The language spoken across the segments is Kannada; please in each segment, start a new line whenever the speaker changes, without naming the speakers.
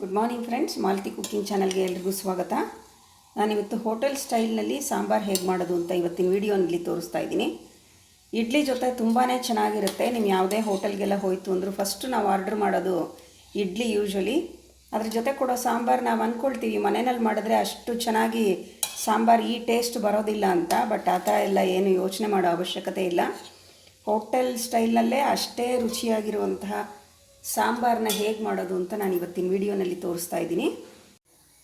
Good morning friends Malti cooking ಚಾನಲ್ಗೆ ಎಲ್ರಿಗೂ ಸ್ವಾಗತ. ನಾನಿವತ್ತು ಹೋಟೆಲ್ ಸ್ಟೈಲ್ನಲ್ಲಿ ಸಾಂಬಾರು ಹೇಗೆ ಮಾಡೋದು ಅಂತ ಇವತ್ತಿನ ವಿಡಿಯೋನಲ್ಲಿ ತೋರಿಸ್ತಾ ಇದ್ದೀನಿ. ಇಡ್ಲಿ ಜೊತೆ ತುಂಬಾ ಚೆನ್ನಾಗಿರುತ್ತೆ. ನೀವು ಯಾವುದೇ ಹೋಟೆಲ್ಗೆಲ್ಲ ಹೋಯಿತು ಅಂದರೂ ಫಸ್ಟ್ ನಾವು ಆರ್ಡ್ರ್ ಮಾಡೋದು ಇಡ್ಲಿ ಯೂಶ್ವಲಿ ಅದ್ರ ಜೊತೆ ಕೊಡೋ ಸಾಂಬಾರು ನಾವು ಅಂದ್ಕೊಳ್ತೀವಿ ಮನೆಯಲ್ಲಿ ಮಾಡಿದ್ರೆ ಅಷ್ಟು ಚೆನ್ನಾಗಿ ಸಾಂಬಾರು ಈ ಟೇಸ್ಟ್ ಬರೋದಿಲ್ಲ ಅಂತ ಬಟ್ ಆ ಥರ ಎಲ್ಲ ಏನು ಯೋಚನೆ ಮಾಡೋ ಅವಶ್ಯಕತೆ ಇಲ್ಲ. ಹೋಟೆಲ್ ಸ್ಟೈಲ್ನಲ್ಲೇ ಅಷ್ಟೇ ರುಚಿಯಾಗಿರುವಂತಹ ಸಾಂಬಾರನ್ನ ಹೇಗೆ ಮಾಡೋದು ಅಂತ ನಾನು ಇವತ್ತಿನ ವಿಡಿಯೋನಲ್ಲಿ ತೋರಿಸ್ತಾ ಇದ್ದೀನಿ.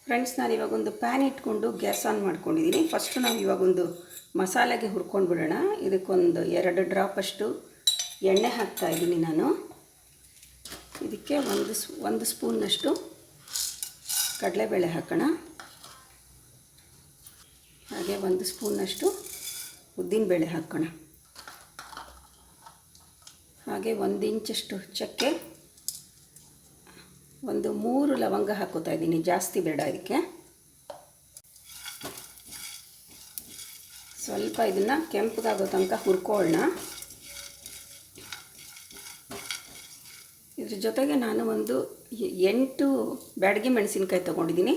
ಫ್ರೆಂಡ್ಸ್ ನಾನು ಇವಾಗ ಒಂದು ಪ್ಯಾನ್ ಇಟ್ಕೊಂಡು ಗ್ಯಾಸ್ ಆನ್ ಮಾಡ್ಕೊಂಡಿದ್ದೀನಿ. ಫಸ್ಟು ನಾವು ಇವಾಗೊಂದು ಮಸಾಲೆಗೆ ಹುರ್ಕೊಂಡು ಬಿಡೋಣ. ಇದಕ್ಕೊಂದು ಎರಡು ಡ್ರಾಪಷ್ಟು ಎಣ್ಣೆ ಹಾಕ್ತಾ ಇದ್ದೀನಿ ನಾನು. ಇದಕ್ಕೆ ಒಂದು ಸ್, ಒಂದು ಸ್ಪೂನ್ನಷ್ಟು ಕಡಲೆಬೇಳೆ ಹಾಕೋಣ. ಹಾಗೆ ಒಂದು ಸ್ಪೂನ್ನಷ್ಟು ಉದ್ದಿನಬೇಳೆ ಹಾಕೋಣ. ಹಾಗೆ ಒಂದು ಇಂಚಷ್ಟು ಚಕ್ಕೆ ಒಂದು ಮೂರು ಲವಂಗ ಹಾಕೋತಾ ಇದ್ದೀನಿ, ಜಾಸ್ತಿ ಬೇಡ ಇದಕ್ಕೆ. ಸ್ವಲ್ಪ ಇದನ್ನು ಕೆಂಪಗಾಗೋ ತನಕ ಹುರ್ಕೊಳ್ಳೋಣ. ಇದ್ರ ಜೊತೆಗೆ ನಾನು ಒಂದು ಎಂಟು ಬ್ಯಾಡಗಿ ಮೆಣಸಿನ್ಕಾಯಿ ತೊಗೊಂಡಿದ್ದೀನಿ.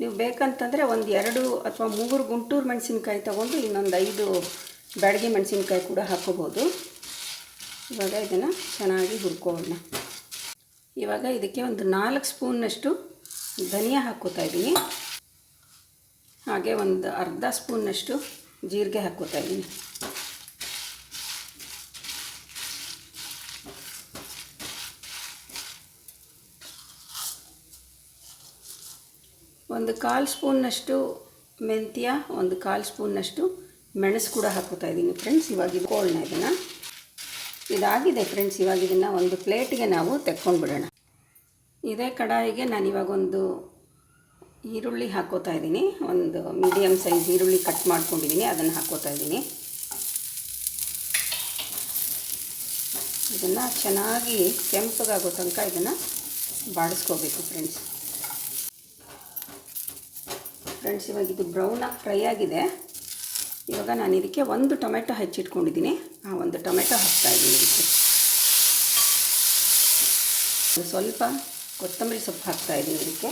ನೀವು ಬೇಕಂತಂದರೆ ಒಂದು ಎರಡು ಅಥವಾ ಮೂರು ಗುಂಟೂರು ಮೆಣಸಿನ್ಕಾಯಿ ತೊಗೊಂಡು ಇನ್ನೊಂದು ಐದು ಬ್ಯಾಡಗಿ ಮೆಣಸಿನ್ಕಾಯಿ ಕೂಡ ಹಾಕೋಬೋದು. ಇವಾಗ ಇದನ್ನು ಚೆನ್ನಾಗಿ ಹುರ್ಕೊಳ್ಳೋಣ. ಇವಾಗ ಇದಕ್ಕೆ ಒಂದು ನಾಲ್ಕು ಸ್ಪೂನ್ನಷ್ಟು ಧನಿಯಾ ಹಾಕ್ಕೋತಾ ಇದ್ದೀನಿ. ಹಾಗೆ ಒಂದು ಅರ್ಧ ಸ್ಪೂನ್ನಷ್ಟು ಜೀರಿಗೆ ಹಾಕ್ಕೋತಾ ಇದ್ದೀನಿ. ಒಂದು ಕಾಲು ಸ್ಪೂನ್ನಷ್ಟು ಮೆಂತ್ಯ, ಒಂದು ಕಾಲು ಸ್ಪೂನ್ನಷ್ಟು ಮೆಣಸು ಕೂಡ ಹಾಕೋತಾ ಇದ್ದೀನಿ ಫ್ರೆಂಡ್ಸ್. ಇವಾಗ ಕೋಳ್ನ ಇದನ್ನು ಇದಾಗಿದೆ ಫ್ರೆಂಡ್ಸ್ ಇವಾಗ ಇದನ್ನು ಒಂದು ಪ್ಲೇಟಿಗೆ ನಾವು ತೆಕ್ಕೊಂಡು ಬಿಡೋಣ ಇದೇ ಕಡಾಯಿಗೆ ನಾನು ಇವಾಗ ಒಂದು ಈರುಳ್ಳಿ ಹಾಕೋತಾ ಇದ್ದೀನಿ. ಒಂದು ಮೀಡಿಯಮ್ ಸೈಜ್ ಈರುಳ್ಳಿ ಕಟ್ ಮಾಡ್ಕೊಂಡಿದ್ದೀನಿ, ಅದನ್ನು ಹಾಕೋತಾ ಇದ್ದೀನಿ. ಇದನ್ನು ಚೆನ್ನಾಗಿ ಕೆಂಪಗಾಗೋ ತನಕ ಇದನ್ನು ಬಾಡಿಸ್ಕೋಬೇಕು ಫ್ರೆಂಡ್ಸ್ ಫ್ರೆಂಡ್ಸ್ ಇವಾಗ ಇದು ಬ್ರೌನಾಗಿ ಫ್ರೈ ಆಗಿದೆ. ಇವಾಗ ನಾನು ಇದಕ್ಕೆ ಒಂದು ಟೊಮೆಟೊ ಹೆಚ್ಚಿಟ್ಕೊಂಡಿದ್ದೀನಿ. ಒಂದು ಟೊಮೆಟೊ ಹಾಕ್ತಾ ಇದ್ದೀನಿ ಇದಕ್ಕೆ ಸ್ವಲ್ಪ ಕೊತ್ತಂಬರಿ ಸೊಪ್ಪು ಹಾಕ್ತಾ ಇದ್ದೀನಿ ಇದಕ್ಕೆ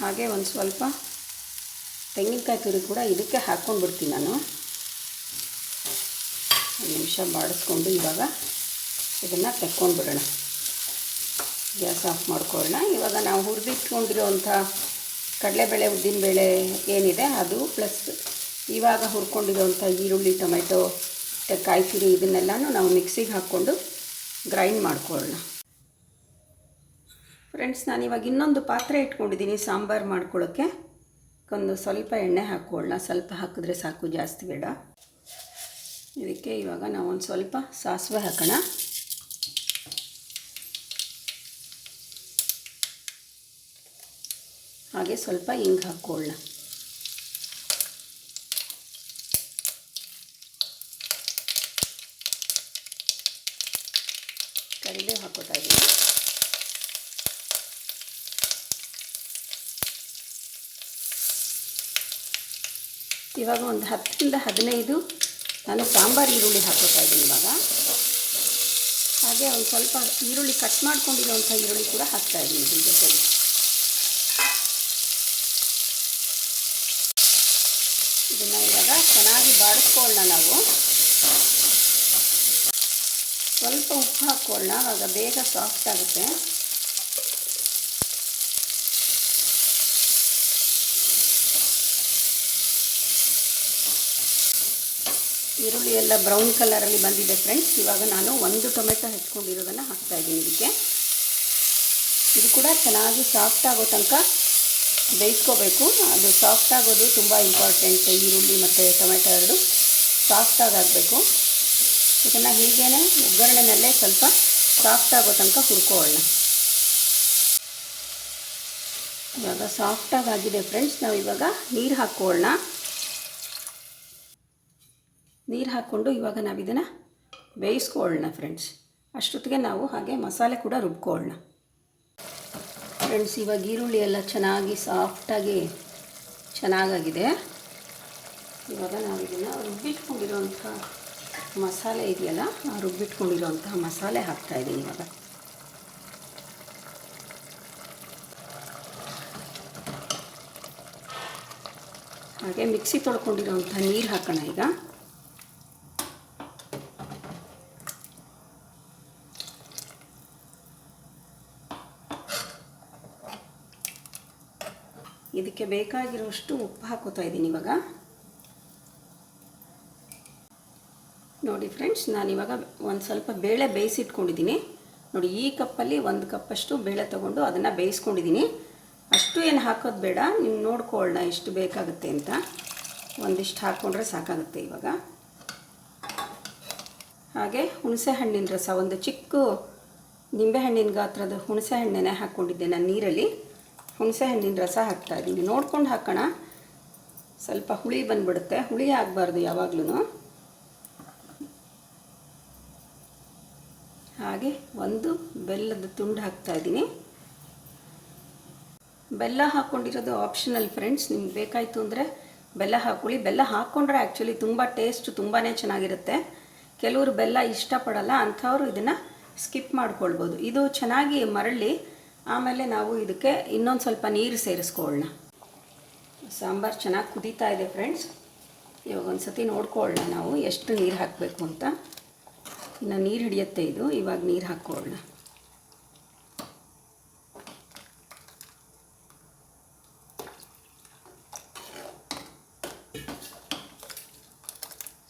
ಹಾಗೆ ಒಂದು ಸ್ವಲ್ಪ ತೆಂಗಿನಕಾಯಿ ತುರಿ ಕೂಡ ಇದಕ್ಕೆ ಹಾಕ್ಕೊಂಡು ಬಿಡ್ತೀನಿ ನಾನು. ಒಂದು ನಿಮಿಷ ಬಾಡಿಸ್ಕೊಂಡು ಇವಾಗ ಇದನ್ನು ತೆಕ್ಕೊಂಡು ಬಿಡೋಣ ಗ್ಯಾಸ್ ಆಫ್ ಮಾಡ್ಕೊಳ್ಳೋಣ. ಇವಾಗ ನಾವು ಹುರಿದಿಟ್ಕೊಂಡಿರೋವಂಥ ಕಡಲೆಬೇಳೆ, ಉದ್ದಿನಬೇಳೆ ಏನಿದೆ ಅದು ಪ್ಲಸ್ ಇವಾಗ ಹುರ್ಕೊಂಡಿರೋವಂಥ ಈರುಳ್ಳಿ, ಟೊಮೆಟೊ ಮತ್ತು ಕಾಯಿ ತುರಿ ಇದನ್ನೆಲ್ಲನೂ ನಾವು ಮಿಕ್ಸಿಗೆ ಹಾಕ್ಕೊಂಡು ಗ್ರೈಂಡ್ ಮಾಡ್ಕೊಳ್ಳೋಣ. ಫ್ರೆಂಡ್ಸ್, ನಾನು ಇವಾಗ ಇನ್ನೊಂದು ಪಾತ್ರೆ ಇಟ್ಕೊಂಡಿದ್ದೀನಿ ಸಾಂಬಾರು ಮಾಡ್ಕೊಳ್ಳೋಕ್ಕೆ. ಒಂದು ಸ್ವಲ್ಪ ಎಣ್ಣೆ ಹಾಕ್ಕೊಳ್ಳೋಣ. ಸ್ವಲ್ಪ ಹಾಕಿದ್ರೆ ಸಾಕು, ಜಾಸ್ತಿ ಬೇಡ. ಇದಕ್ಕೆ ಇವಾಗ ನಾವು ಒಂದು ಸ್ವಲ್ಪ ಸಾಸಿವೆ ಹಾಕೋಣ. ಹಾಗೆ ಸ್ವಲ್ಪ ಹಿಂಗೆ ಹಾಕ್ಕೊಳ್ಳೋಣ. ಕರಿಬೇವು ಇದ್ದೀನಿ. ಇವಾಗ ಒಂದು ಹತ್ತರಿಂದ ಹದಿನೈದು ನಾನು ಸಾಂಬಾರು ಈರುಳ್ಳಿ ಹಾಕೋತಾ ಇದ್ದೀನಿ ಇವಾಗ. ಹಾಗೆ ಒಂದು ಸ್ವಲ್ಪ ಈರುಳ್ಳಿ ಕಟ್ ಮಾಡ್ಕೊಂಡಿರೋವಂಥ ಈರುಳ್ಳಿ ಕೂಡ ಹಾಕ್ತಾ ಇದ್ದೀನಿ ಇದ್ರ ಜೊತೆಗೆ. ಇದನ್ನು ಇವಾಗ ಚೆನ್ನಾಗಿ ಬಾಡಿಸ್ಕೊಳ್ಳೋಣ ನಾವು. ಸ್ವಲ್ಪ ಉಪ್ಪು ಹಾಕ್ಕೊಳ್ಳೋಣ. ಆವಾಗ ಬೇಗ ಸಾಫ್ಟ್ ಆಗುತ್ತೆ. ಈರುಳ್ಳಿ ಎಲ್ಲ ಬ್ರೌನ್ ಕಲರಲ್ಲಿ ಬಂದಿದೆ ಫ್ರೆಂಡ್ಸ್ ಇವಾಗ ನಾನು ಒಂದು ಟೊಮೆಟೊ ಹೆಚ್ಕೊಂಡಿರೋದನ್ನು ಹಾಕ್ತಾ ಇದ್ದೀನಿ ಇದಕ್ಕೆ. ಇದು ಕೂಡ ಚೆನ್ನಾಗಿ ಸಾಫ್ಟ್ ಆಗೋ ತನಕ ಬೇಯಿಸ್ಕೋಬೇಕು. ಅದು ಸಾಫ್ಟ್ ಆಗೋದು ತುಂಬ ಇಂಪಾರ್ಟೆಂಟ್ ಈರುಳ್ಳಿ ಮತ್ತು ಟೊಮೆಟೊ ಎರಡು ಸಾಫ್ಟಾಗಿ ಆಗಬೇಕು ಇದನ್ನು ಹೀಗೇ ಒಗ್ಗರಣೆನಲ್ಲೇ ಸ್ವಲ್ಪ ಸಾಫ್ಟ್ ಆಗೋ ತನಕ ಹುರ್ಕೊಳ್ಳೋಣ. ಇವಾಗ ಸಾಫ್ಟಾಗಿ ಆಗಿದೆ ಫ್ರೆಂಡ್ಸ್ ನಾವು ಇವಾಗ ನೀರು ಹಾಕ್ಕೊಳ್ಳೋಣ. ನೀರು ಹಾಕ್ಕೊಂಡು ಇವಾಗ ನಾವು ಇದನ್ನು ಬೇಯಿಸ್ಕೊಳ್ಳೋಣ ಫ್ರೆಂಡ್ಸ್ ಅಷ್ಟೊತ್ತಿಗೆ ನಾವು ಹಾಗೆ ಮಸಾಲೆ ಕೂಡ ರುಬ್ಕೊಳ್ಳೋಣ. ಫ್ರೆಂಡ್ಸ್ ಇವಾಗ ಈರುಳ್ಳಿ ಎಲ್ಲ ಚೆನ್ನಾಗಿ ಸಾಫ್ಟಾಗಿ ಚೆನ್ನಾಗಾಗಿದೆ. ಇವಾಗ ನಾವು ಇದನ್ನು ರುಬ್ಬಿಟ್ಕೊಂಡಿರೋಂಥ ಮಸಾಲೆ ಇದೆಯಲ್ಲ ರುಬ್ಬಿಟ್ಕೊಂಡಿರೋಂತಹ ಮಸಾಲೆ ಹಾಕ್ತಾಯಿದ್ದೀನಿ ಇವಾಗ. ಹಾಗೆ ಮಿಕ್ಸಿ ತೊಳ್ಕೊಂಡಿರೋಂಥ ನೀರು ಹಾಕೋಣ ಈಗ. ಇದಕ್ಕೆ ಬೇಕಾಗಿರೋಷ್ಟು ಉಪ್ಪು ಹಾಕೋತಾ ಇದ್ದೀನಿ ಇವಾಗ. ನೋಡಿ ಫ್ರೆಂಡ್ಸ್ ನಾನಿವಾಗ ಒಂದು ಸ್ವಲ್ಪ ಬೇಳೆ ಬೇಯಿಸಿಟ್ಕೊಂಡಿದ್ದೀನಿ. ನೋಡಿ, ಈ ಕಪ್ಪಲ್ಲಿ ಒಂದು ಕಪ್ಪಷ್ಟು ಬೇಳೆ ತೊಗೊಂಡು ಅದನ್ನು ಬೇಯಿಸ್ಕೊಂಡಿದ್ದೀನಿ. ಅಷ್ಟು ಏನು ಹಾಕೋದು ಬೇಡ, ನೀವು ನೋಡ್ಕೊಳ್ಳೋಣ ಎಷ್ಟು ಬೇಕಾಗುತ್ತೆ ಅಂತ. ಒಂದಿಷ್ಟು ಹಾಕ್ಕೊಂಡ್ರೆ ಸಾಕಾಗುತ್ತೆ ಇವಾಗ. ಹಾಗೆ ಹುಣಸೆ ಹಣ್ಣಿನ ರಸ, ಒಂದು ಚಿಕ್ಕ ನಿಂಬೆಹಣ್ಣಿನ ಗಾತ್ರದ ಹುಣಸೆ ಹಣ್ಣನ್ನೇ ಹಾಕ್ಕೊಂಡಿದ್ದೆ ನಾನು ನೀರಲ್ಲಿ. ಹುಣಸೆ ಹಣ್ಣಿನ ರಸ ಹಾಕ್ತಾಯಿದ್ದೀನಿ ನೋಡ್ಕೊಂಡು ಹಾಕೋಣ. ಸ್ವಲ್ಪ ಹುಳಿ ಬಂದುಬಿಡುತ್ತೆ. ಹುಳಿ ಆಗಬಾರ್ದು ಯಾವಾಗಲೂ ಹಾಗೆ ಒಂದು ಬೆಲ್ಲದ ತುಂಡು ಹಾಕ್ತಾ ಇದ್ದೀನಿ. ಬೆಲ್ಲ ಹಾಕ್ಕೊಂಡಿರೋದು ಆಪ್ಷನಲ್ ಫ್ರೆಂಡ್ಸ್ ನಿಮ್ಗೆ ಬೇಕಾಯಿತು ಅಂದರೆ ಬೆಲ್ಲ ಹಾಕ್ಕೊಳ್ಳಿ ಬೆಲ್ಲ ಹಾಕ್ಕೊಂಡ್ರೆ ಆ್ಯಕ್ಚುಲಿ ತುಂಬ ಟೇಸ್ಟ್ ತುಂಬಾ ಚೆನ್ನಾಗಿರುತ್ತೆ. ಕೆಲವರು ಬೆಲ್ಲ ಇಷ್ಟಪಡಲ್ಲ, ಅಂಥವ್ರು ಇದನ್ನು ಸ್ಕಿಪ್ ಮಾಡ್ಕೊಳ್ಬೋದು. ಇದು ಚೆನ್ನಾಗಿ ಮರಳಿ, ಆಮೇಲೆ ನಾವು ಇದಕ್ಕೆ ಇನ್ನೊಂದು ಸ್ವಲ್ಪ ನೀರು ಸೇರಿಸ್ಕೊಳ್ಳೋಣ. ಸಾಂಬಾರು ಚೆನ್ನಾಗಿ ಕುದೀತಾ ಇದೆ ಫ್ರೆಂಡ್ಸ್ ಇವಾಗ ಒಂದು ಸತಿ ನೋಡ್ಕೊಳ್ಳೋಣ ನಾವು ಎಷ್ಟು ನೀರು ಹಾಕಬೇಕು ಅಂತ. ಇನ್ನು ನೀರು ಹಿಡಿಯುತ್ತೆ ಇದು. ಇವಾಗ ನೀರು ಹಾಕ್ಕೊಳ್ಳೋಣ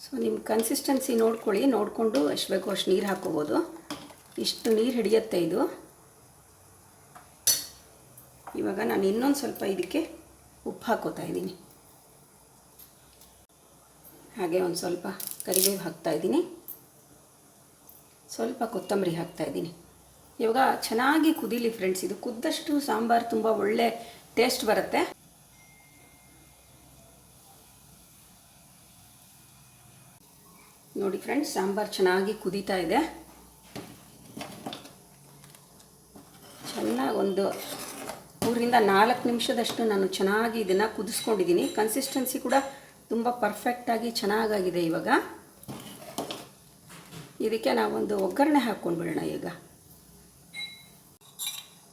ಸೊ ನಿಮ್ಮ ಕನ್ಸಿಸ್ಟೆನ್ಸಿ ನೋಡ್ಕೊಳ್ಳಿ. ನೋಡಿಕೊಂಡು ಎಷ್ಟು ಬೇಕೋ ಅಷ್ಟು ನೀರು ಹಾಕ್ಕೋಬೋದು ಇಷ್ಟು ನೀರು ಹಿಡಿಯುತ್ತೆ ಇದು. ಇವಾಗ ನಾನು ಇನ್ನೊಂದು ಸ್ವಲ್ಪ ಇದಕ್ಕೆ ಉಪ್ಪು ಹಾಕೋತಾ ಇದ್ದೀನಿ. ಹಾಗೆ ಒಂದು ಸ್ವಲ್ಪ ಕರಿಬೇವು ಹಾಕ್ತಾ ಇದ್ದೀನಿ. ಸ್ವಲ್ಪ ಕೊತ್ತಂಬರಿ ಹಾಕ್ತಾ ಇದ್ದೀನಿ. ಇವಾಗ ಚೆನ್ನಾಗಿ ಕುದೀಲಿ ಫ್ರೆಂಡ್ಸ್ ಇದು ಕುದ್ದಷ್ಟು ಸಾಂಬಾರು ತುಂಬ ಒಳ್ಳೆ ಟೇಸ್ಟ್ ಬರುತ್ತೆ. ನೋಡಿ ಫ್ರೆಂಡ್ಸ್ ಸಾಂಬಾರು ಚೆನ್ನಾಗಿ ಕುದೀತಾ ಇದೆ. ಚೆನ್ನಾಗಿ ಒಂದು ಮೂರರಿಂದ ನಾಲ್ಕು ನಿಮಿಷದಷ್ಟು ನಾನು ಚೆನ್ನಾಗಿ ಇದನ್ನು ಕುದಿಸ್ಕೊಂಡಿದ್ದೀನಿ. ಕನ್ಸಿಸ್ಟೆನ್ಸಿ ಕೂಡ ತುಂಬ ಪರ್ಫೆಕ್ಟಾಗಿ ಚೆನ್ನಾಗಾಗಿದೆ ಇವಾಗ. ಇದಕ್ಕೆ ನಾವೊಂದು ಒಗ್ಗರಣೆ ಹಾಕ್ಕೊಂಡ್ಬಿಡೋಣ ಈಗ.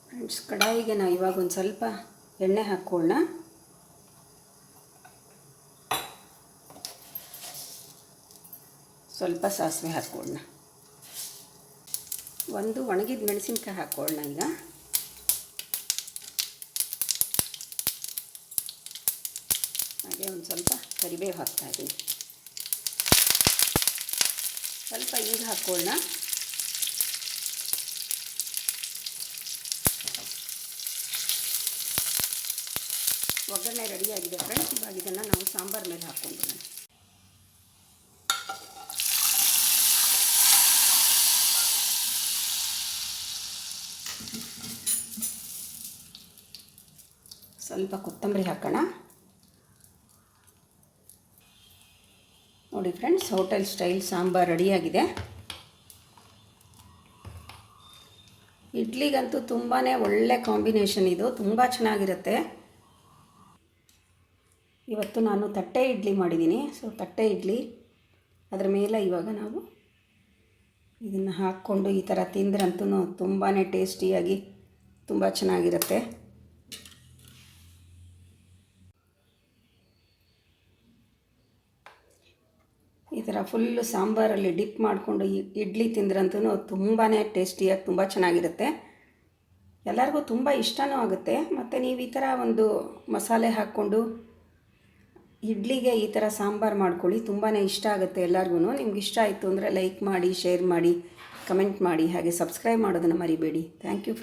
ಫ್ರೆಂಡ್ಸ್, ಕಡಾಯಿಗೆ ನಾವು ಇವಾಗ ಒಂದು ಸ್ವಲ್ಪ ಎಣ್ಣೆ ಹಾಕ್ಕೊಳ್ಳೋಣ. ಸ್ವಲ್ಪ ಸಾಸಿವೆ ಹಾಕ್ಕೊಳ್ಳೋಣ. ಒಂದು ಒಣಗಿದ ಮೆಣಸಿನ್ಕಾಯಿ ಹಾಕ್ಕೊಳ್ಳೋಣ ಈಗ. ಹಾಗೆ ಒಂದು ಸ್ವಲ್ಪ ಕರಿಬೇವು ಹಾಕ್ತಾ ಇದ್ದೀನಿ ಸ್ವಲ್ಪ ಈಗ ಹಾಕ್ಕೊಳ್ಳೋಣ ಒಗ್ಗರಣೆ ರೆಡಿಯಾಗಿದೆ ಫ್ರೆಂಡ್ಸ್ ಇವಾಗ ಇದನ್ನು ನಾವು ಸಾಂಬಾರ್ ಮೇಲೆ ಹಾಕ್ಕೊಂಡ್ಬಿಡೋಣ. ಸ್ವಲ್ಪ ಕೊತ್ತಂಬರಿ ಹಾಕೋಣ. ನೋಡಿ ಫ್ರೆಂಡ್ಸ್, ಹೋಟೆಲ್ ಸ್ಟೈಲ್ ಸಾಂಬಾರ್ ರೆಡಿಯಾಗಿದೆ. ಇಡ್ಲಿಗಂತೂ ತುಂಬಾ ಒಳ್ಳೆ ಕಾಂಬಿನೇಷನ್ ಇದು, ತುಂಬ ಚೆನ್ನಾಗಿರುತ್ತೆ. ಇವತ್ತು ನಾನು ತಟ್ಟೆ ಇಡ್ಲಿ ಮಾಡಿದ್ದೀನಿ. ಸೊ, ತಟ್ಟೆ ಇಡ್ಲಿ, ಅದರ ಮೇಲೆ ಇವಾಗ ನಾವು ಇದನ್ನು ಹಾಕ್ಕೊಂಡು ಈ ಥರ ತಿಂದ್ರಂತೂ ತುಂಬಾ ಟೇಸ್ಟಿಯಾಗಿ ತುಂಬ ಚೆನ್ನಾಗಿರುತ್ತೆ. ಥರ ಫುಲ್ಲು ಸಾಂಬಾರಲ್ಲಿ ಡಿಪ್ ಮಾಡಿಕೊಂಡು ಇಡ್ಲಿ ತಿಂದ್ರಂತೂ ತುಂಬಾ ಟೇಸ್ಟಿಯಾಗಿ ತುಂಬ ಚೆನ್ನಾಗಿರುತ್ತೆ. ಎಲ್ಲರಿಗೂ ತುಂಬ ಇಷ್ಟನೂ ಆಗುತ್ತೆ. ಮತ್ತು ನೀವು ಈ ಥರ ಒಂದು ಮಸಾಲೆ ಹಾಕ್ಕೊಂಡು ಇಡ್ಲಿಗೆ ಈ ಥರ ಸಾಂಬಾರು ಮಾಡ್ಕೊಳ್ಳಿ ತುಂಬಾ ಇಷ್ಟ ಆಗುತ್ತೆ ಎಲ್ಲರಿಗೂ ನಿಮ್ಗೆ ಇಷ್ಟ ಆಯಿತು ಅಂದರೆ ಲೈಕ್ ಮಾಡಿ ಶೇರ್ ಮಾಡಿ ಕಮೆಂಟ್ ಮಾಡಿ, ಹಾಗೆ ಸಬ್ಸ್ಕ್ರೈಬ್ ಮಾಡೋದನ್ನು ಮರಿಬೇಡಿ. Thank you